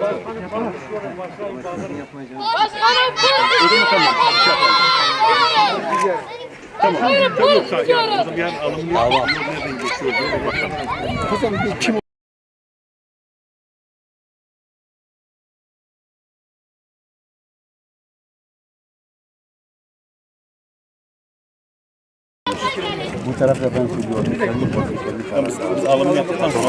Başkanım bu Tamam. Buyurun, Tamam. Yani diyorum. o zaman yani alımlı nereden geçiyor. Kızım kim Bu tarafta ben söylüyorum. Alım yaptıktan sonra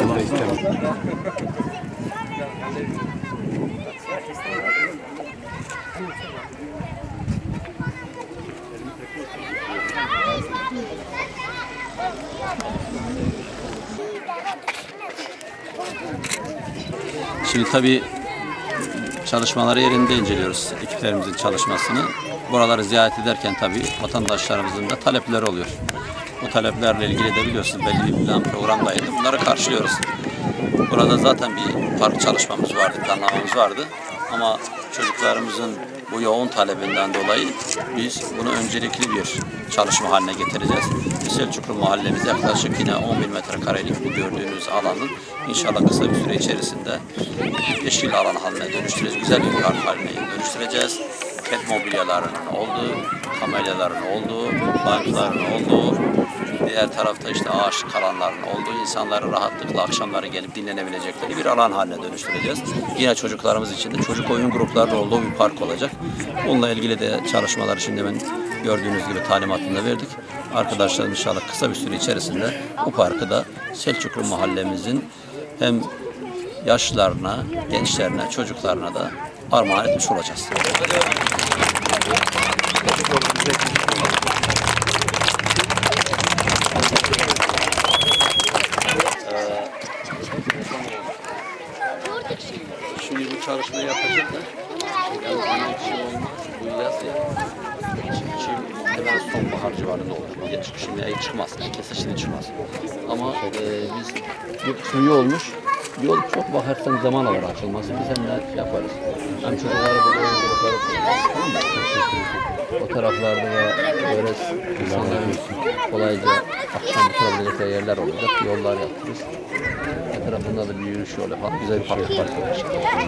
Şimdi tabii çalışmaları yerinde inceliyoruz ekiplerimizin çalışmasını. Buraları ziyaret ederken tabii vatandaşlarımızın da talepleri oluyor. Bu taleplerle ilgili de biliyorsunuz belli bir plan programdaydı. Bunları karşılıyoruz. Burada zaten bir park çalışmamız vardı, planlamamız vardı. Ama çocuklarımızın bu yoğun talebinden dolayı biz bunu öncelikli bir çalışma haline getireceğiz. Selçuklu mahallemiz yaklaşık yine 10 bin metrekarelik bu gördüğünüz alanın inşallah kısa bir süre içerisinde yeşil alan haline dönüştüreceğiz. Güzel bir park haline dönüştüreceğiz. Pet mobilyalarının olduğu, kamelyaların olduğu, bankların olduğu, diğer tarafta işte ağaç kalanların olduğu insanları rahatlıkla akşamları gelip dinlenebilecekleri bir alan haline dönüştüreceğiz. Yine çocuklarımız için de çocuk oyun gruplarının olduğu bir park olacak. Bununla ilgili de çalışmaları şimdi ben gördüğünüz gibi talimatını verdik. Arkadaşlar inşallah kısa bir süre içerisinde bu parkı da Selçuklu mahallemizin hem yaşlarına, gençlerine, çocuklarına da armağan etmiş olacağız. Şimdi bu çalışmayı yapacaklar. Yani bunun için olmaz. Bu yaz ya. Çim hemen sonbahar civarında olur. Ya çık şimdi ay çıkmaz. Kese şimdi çıkmaz. Ama e, biz bir kısmı olmuş. Yol çok bakarsan zaman alır açılması. Biz hem de yaparız. Hem çocukları burada oyun grupları kurarız. Tamam mı? Taraflarda da böyle insanların kolayca akşam oturabilecekleri yerler olacak. Yollar yaptırırız. Etrafında da bir yürüyüş yolu falan güzel bir park. Tabii,